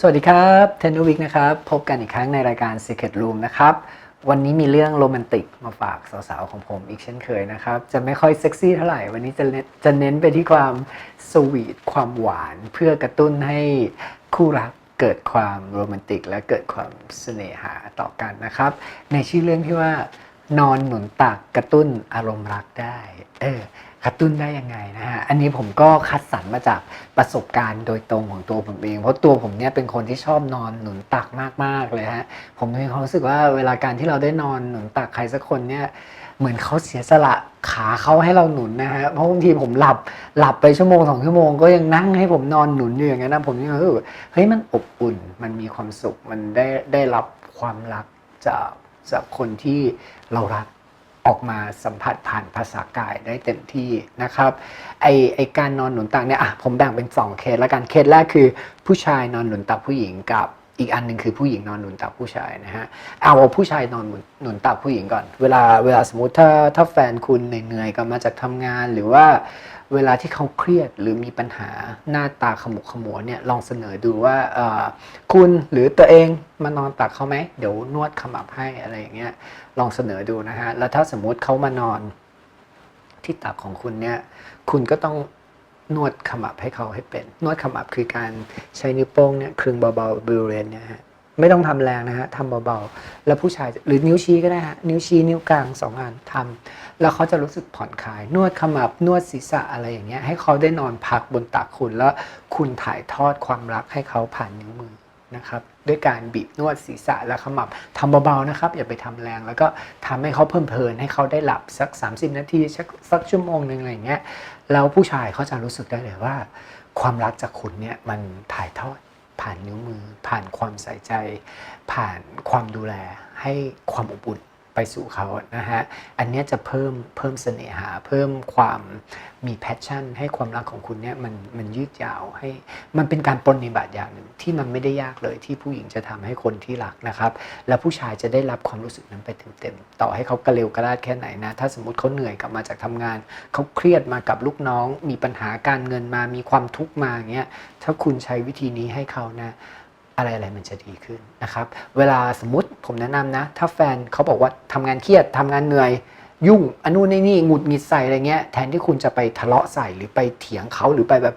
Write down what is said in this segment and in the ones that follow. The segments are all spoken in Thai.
สวัสดีครับเทนนุวิกนะครับ พบกันอีกครั้งในรายการ Secret Room นะครับ วันนี้มีเรื่องโรแมนติกมาฝากสาวๆ ของผมอีกเช่นเคยนะครับ จะไม่ค่อยเซ็กซี่เท่าไหร่ วันนี้จะเน้นจะเน้นไปที่ความสวีทความหวานเพื่อกระตุ้นให้คู่รักเกิดความโรแมนติก และเกิดความเสน่หาต่อกันนะครับ ในชื่อเรื่องที่ว่านอนหนุนตักกระตุ้นอารมณ์รักได้ เออ กระตุ้นได้ยังไงนะฮะ อันนี้ผมก็คัดสรรมาจากประสบการณ์โดยตรงของตัวผมเอง เพราะตัวผมเนี่ยเป็นคนที่ชอบนอนหนุนตักมากๆเลยฮะ ผมมีความรู้สึกว่าเวลาการที่เราได้นอนหนุนตักใครสักคนเนี่ยเหมือนเขาเสียสละขาเขาให้เราหนุนนะฮะ เพราะบางทีผมหลับหลับไปชั่วโมงสองชั่วโมงก็ยังนั่งให้ผมนอนหนุนอยู่อย่างนั้นนะผมนี่รู้สึกว่าเฮ้ยมันอบอุ่นมันมีความสุขมันได้ได้รับความรักจากจากคนที่เรารัก ออกมาสัมผัสผ่านภาษากายได้เต็มที่นะครับไอไอการนอนหนุนตักเนี่ยอะผมแบ่งเป็น 2 เคสละกันเคสแรกคือ ผู้ชายนอนหนุนตักผู้หญิงกับ อีกอันหนึ่งคือผู้หญิงนอนหนุนตักผู้ชายนะฮะเอาเอาผู้ชายนอนหนุนตักผู้หญิงก่อน เวลาเวลาสมมติถ้าถ้าแฟนคุณเหนื่อยๆกลับมาจากทำงานหรือว่าเวลาที่เขาเครียดหรือมีปัญหาหน้าตาขมุกขมัวเนี่ยลองเสนอดูว่าคุณหรือตัวเองมานอนตักเขาไหมเดี๋ยวนวดขมับให้อะไรอย่างเงี้ยลองเสนอดูนะฮะแล้วถ้าสมมติเขามานอนที่ตักของคุณเนี่ยคุณก็ต้อง นวดขมับให้เขาให้เป็น นวดขมับคือการใช้นิ้วโป้งเนี่ยคลึงเบาๆบริเวณเนี่ยฮะไม่ต้องทำแรงนะฮะทำเบาๆ แล้วผู้ชายหรือนิ้วชี้ก็ได้ฮะนิ้วชี้นิ้วกลางสองอันทำแล้วเขาจะรู้สึกผ่อนคลาย นวดขมับนวดศีรษะอะไรอย่างเงี้ยให้เขาได้นอนพักบนตักคุณแล้วคุณถ่ายทอดความรักให้เขาผ่านนิ้วมือ นะครับด้วยการบีบนวดศีรษะและขมับทำเบาๆนะครับ อย่าไปทำแรง แล้วก็ทำให้เขาเพลินเพลินให้เขาได้หลับสัก 30 นาทีสักชั่วโมงหนึ่งอะไรเงี้ยแล้วผู้ชายเขาจะรู้สึกได้เลยว่า ความรักจากคุณเนี่ยมันถ่ายทอดผ่านนิ้วมือ ผ่านความใส่ใจ ผ่านความดูแลให้ความอบอุ่น ไปสู่เขานะฮะ อันนี้จะเพิ่มเพิ่มเสน่หา เพิ่มความมีแพชชั่น ให้ความรักของคุณเนี่ยมันมันยืดยาวให้มันเป็นการปรนนิบัติอย่างหนึ่งที่มันไม่ได้ยากเลยที่ผู้หญิงจะทำให้คนที่รักนะครับ แล้วผู้ชายจะได้รับความรู้สึกนั้นไปเต็มๆต่อให้เขากระเลวกระลาดแค่ไหนนะ ถ้าสมมติเขาเหนื่อยกลับมาจากทำงาน เขาเครียดมากับลูกน้อง มีปัญหาการเงินมามีความทุกข์มาอย่างเงี้ยถ้าคุณใช้วิธีนี้ให้เขานะ อะไรอะไรมันจะดีขึ้นนะครับ เวลาสมมติผมแนะนำนะ ถ้าแฟนเขาบอกว่าทำงานเครียดทำงานเหนื่อย ยุ่งอนนู้นนี่นี่หงุดหงิดใส่อะไรเงี้ยแทนที่คุณจะไปทะเลาะใส่หรือไปเถียงเขาหรือไปแบบ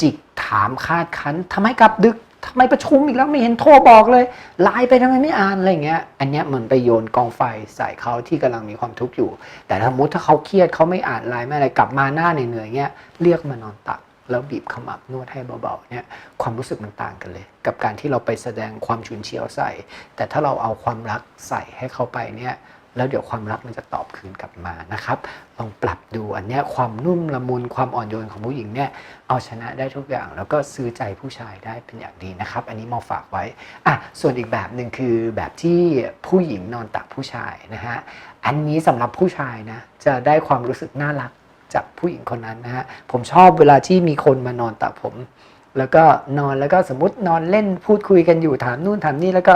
จิกถามคาดคั้นทำไมกลับดึกทำไมประชุมอีกแล้วไม่เห็นโทรบอกเลยไลน์ไปทำไมไม่อ่านอะไรเงี้ย อันเนี้ยเหมือนไปโยนกองไฟใส่เขาที่กำลังมีความทุกข์อยู่ แต่สมมติถ้าเขาเครียดเขาไม่อ่านไลน์ไม่อะไรกลับมาหน้าเหนื่อยเงี้ยเรียกมานอนตัก แล้วบีบขมับนวดให้เบาๆเนี่ยความรู้สึกมันต่างกันเลย กับการที่เราไปแสดงความฉุนเฉียวใส่ แต่ถ้าเราเอาความรักใส่ให้เขาไปเนี่ยแล้วเดี๋ยวความรักมันจะตอบคืนกลับมานะครับ ลองปรับดูอันเนี้ยความนุ่มละมุนความอ่อนโยนของผู้หญิงเนี่ยเอาชนะได้ทุกอย่าง แล้วก็ซื้อใจผู้ชายได้เป็นอย่างดีนะครับ อันนี้มาฝากไว้อะส่วนอีกแบบหนึ่งคือแบบที่ผู้หญิงนอนตักผู้ชายนะฮะอันนี้สำหรับผู้ชายนะจะได้ความรู้สึกน่ารัก จากผู้หญิงคนนั้นนะฮะผมชอบเวลาที่มีคนมานอนตักผม แล้วก็นอนแล้วก็สมมตินอนเล่นพูดคุยกันอยู่ถามนู่นถามนี่แล้วก็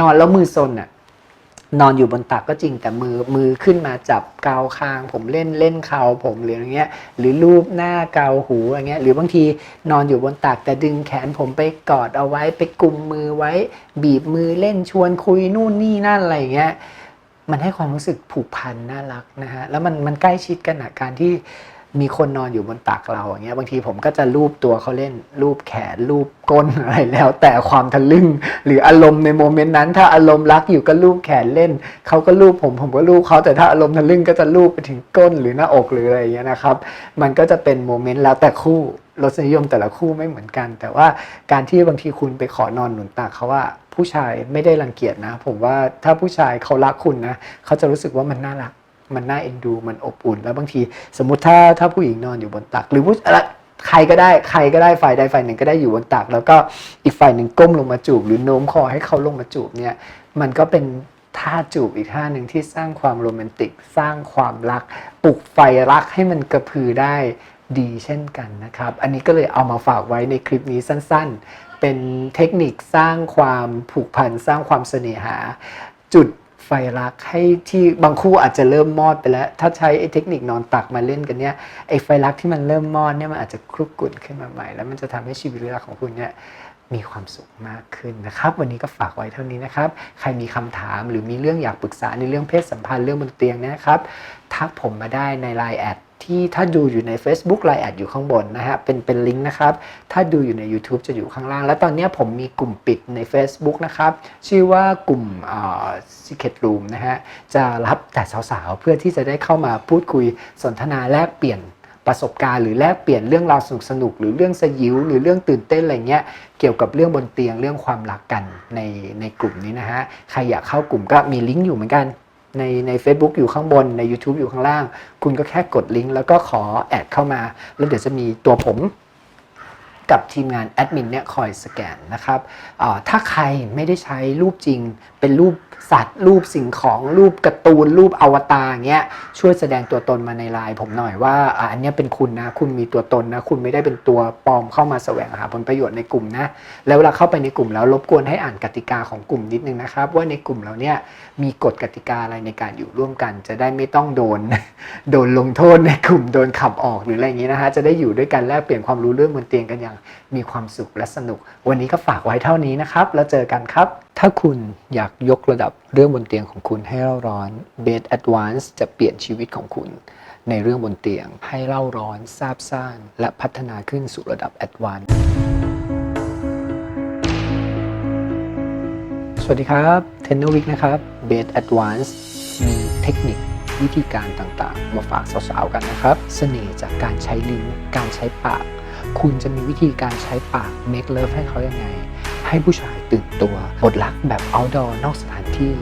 นอนแล้วมือซนอะนอนอยู่บนตักก็จริงแต่มือมือขึ้นมาจับเกาคาง ผมเล่นเล่นเข่าผมหรืออย่างเงี้ย หรือรูปหน้าเกาหูอย่างเงี้ย หรือบางทีนอนอยู่บนตักแต่ดึงแขนผมไปกอดเอาไว้ไปกุมมือไว้ บีบมือเล่นชวนคุยนู่นนี่นั่นอะไรเงี้ย มันให้ความรู้สึกผูกพันน่ารักนะฮะแล้วมันมันใกล้ชิดกันอะการที่ มีคนนอนอยู่บนตักเราอย่างเงี้ยบางทีผมก็จะลูบตัวเขาเล่นลูบแขนลูบก้นอะไรแล้ว แต่ความทะลึ่ง หรืออารมณ์ในโมเมนต์นั้น ถ้าอารมณ์รักอยู่ก็ลูบแขนเล่นเขาก็ลูบผมผมก็ลูบเขาแต่ถ้าอารมณ์ทะลึ่งก็จะลูบไปถึงก้นหรือหน้าอกหรืออะไรอย่างเงี้ยนะครับ มันก็จะเป็นโมเมนต์แล้วแต่คู่รสนิยมแต่ละคู่ไม่เหมือนกัน แต่ว่าการที่บางทีคุณไปขอนอนหนุนตักเขาว่าผู้ชายไม่ได้รังเกียจนะ ผมว่าถ้าผู้ชายเขารักคุณนะเขาจะรู้สึกว่ามันน่ารัก มันน่าเอ็นดูมันอบอุ่น แล้วบางทีสมมติถ้าถ้าผู้หญิงนอนอยู่บนตัก หรือผู้อะไรใครก็ได้ใครก็ได้ฝ่ายใดฝ่ายหนึ่งก็ได้อยู่บนตัก แล้วก็อีกฝ่ายหนึ่งก้มลงมาจูบ หรือโน้มคอให้เขาลงมาจูบเนี่ยมันก็เป็นท่าจูบอีกท่าหนึ่งที่สร้างความโรแมนติก สร้างความรักปลุกไฟรักให้มันกระพือได้ดีเช่นกันนะครับ อันนี้ก็เลยเอามาฝากไว้ในคลิปนี้สั้นๆ เป็นเทคนิคสร้างความผูกพัน สร้างความเสน่หา จุด ไฟรักให้ที่บางคู่อาจจะเริ่มมอดไปแล้ว ถ้าใช้ไอ้เทคนิคนอนตักมาเล่นกันเนี่ยไอ้ไฟรักที่มันเริ่มมอดเนี่ยมันอาจจะคลุกกลุ่นขึ้นมาใหม่ แล้วมันจะทำให้ชีวิตรักของคุณเนี่ยมีความสุขมากขึ้นนะครับ วันนี้ก็ฝากไว้เท่านี้นะครับ ใครมีคำถามหรือมีเรื่องอยากปรึกษาในเรื่องเพศสัมพันธ์เรื่องบนเตียงเนยนะครับ ทักผมมาได้ใน Line แอด ที่ถ้าดูอยู่ใน Facebook Line แอดอยู่ข้างบนนะฮะเป็นเป็นลิงก์นะครับ ถ้าดูอยู่ใน YouTube จะอยู่ข้างล่าง และตอนนี้ผมมีกลุ่มปิดใน Facebook นะครับ ชื่อว่ากลุ่มเอ่อ Secret Room นะฮะ จะรับแต่สาวๆ เพื่อที่จะได้เข้ามาพูดคุยสนทนาแลกเปลี่ยนประสบการณ์หรือแลกเปลี่ยนเรื่องราวสนุกสนุกหรือเรื่องสยิวหรือเรื่องตื่นเต้นอะไรเงี้ยเกี่ยวกับเรื่องบนเตียงเรื่องความรักกันในในกลุ่มนี้นะฮะใครอยากเข้ากลุ่มก็มีลิงก์อยู่เหมือนกัน ในใน Facebook อยู่ข้างบนใน YouTube อยู่ข้างล่าง คุณก็แค่กดลิงก์แล้วก็ขอแอดเข้ามา แล้วเดี๋ยวจะมีตัวผมกับทีมงานแอดมินเนี่ยคอยสแกนนะครับถ้าใครไม่ได้ใช้รูปจริงเป็นรูปสัตว์รูปสิ่งของรูปการ์ตูนรูปอวตารเงี้ยช่วยแสดงตัวตนมาในไลน์ผมหน่อยว่าอันนี้เป็นคุณนะคุณมีตัวตนนะคุณไม่ได้เป็นตัวปลอมเข้ามาแสวงหาผลประโยชน์ในกลุ่มนะแล้วเวลาเข้าไปในกลุ่มแล้วรบกวนให้อ่านกติกาของกลุ่มนิดนึงนะครับ ว่าในกลุ่มเราเนี่ยมีกฎกติกาอะไรในการอยู่ร่วมกัน จะได้ไม่ต้องโดนโดนลงโทษในกลุ่มโดนขับออกหรืออะไรอย่างนี้นะฮะจะได้อยู่ด้วยกันแลกเปลี่ยนความรู้เรื่องบนเตียงกันอย่างมีความสุขและสนุก วันนี้ก็ฝากไว้เท่านี้นะครับ แล้วเจอกันครับ ถ้าคุณอยากยกระดับเรื่องบนเตียงของคุณให้เล่าร้อน Bed Advance จะเปลี่ยนชีวิตของคุณ ในเรื่องบนเตียงให้เล่าร้อนซาบซ่าน และพัฒนาขึ้นสู่ระดับ Advance สวัสดีครับเทนเนอร์วิกนะครับ Bed Advance มีเทคนิควิธีการต่างๆ มาฝากสาวๆกันนะครับ เสน่ห์จากการใช้ลิ้นการใช้ปาก คุณจะมีวิธีการใช้ปาก make love ให้เขายังไง ให้ผู้ชายตื่นตัว บทรักแบบ outdoor นอกสถานที่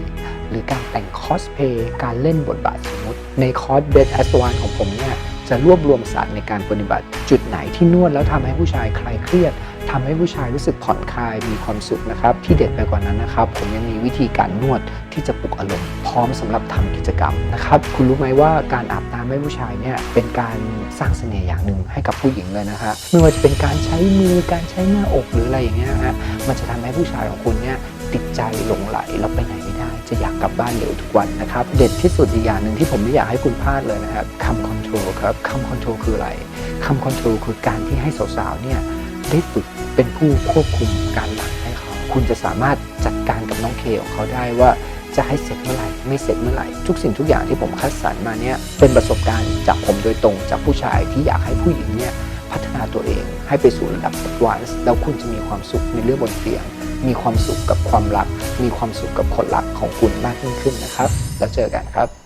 หรือการแต่งคอสเพย์การเล่นบทบาทสมมติ ในคอร์ส Bed Advance ของผมเนี่ยจะรวบรวมศาสตร์ในการปฏิบัติ จุดไหนที่นวดแล้วทำให้ผู้ชายคลายเครียด ทำให้ผู้ชายรู้สึกผ่อนคลายมีความสุขนะครับ ที่เด็ดไปกว่านั้นนะครับ ผมยังมีวิธีการนวดที่จะปลุกอารมณ์พร้อมสำหรับทำกิจกรรมนะครับ คุณรู้ไหมว่าการอาบน้ำให้ผู้ชายเนี่ยเป็นการสร้างเสน่ห์อย่างหนึ่งให้กับผู้หญิงเลยนะฮะไม่ว่าจะเป็นการใช้มือการใช้หน้าอกหรืออะไรอย่างเงี้ยฮะมันจะทำให้ผู้ชายของคุณเนี่ยติดใจหลงไหลแล้วไปไหนไม่ได้ จะอยากกลับบ้านเร็วทุกวันนะครับ เด็ดที่สุดอีกอย่างหนึ่งที่ผมไม่อยากให้คุณพลาดเลยนะครับคำคอนโทรลครับคำคอนโทรลคืออะไรคำคอนโทรลคือการที่ให้สาวๆเนี่ย ได้ฝึกเป็นผู้ควบคุมการหลังให้เขา คุณจะสามารถจัดการกับน้องเคของเขาได้ว่าจะให้เสร็จเมื่อไหร่ไม่เสร็จเมื่อไหร่ทุกสิ่งทุกอย่างที่ผมคัดสรรมาเนี่ยเป็นประสบการณ์จากผมโดยตรงจากผู้ชายที่อยากให้ผู้หญิงเนี่ยพัฒนาตัวเอง ให้ไปสู่ระดับ advance แล้วคุณจะมีความสุขในเรื่องบนเตียง มีความสุขกับความรัก มีความสุขกับคนรักของคุณมากยิ่งขึ้นนะครับ แล้วเจอกันครับ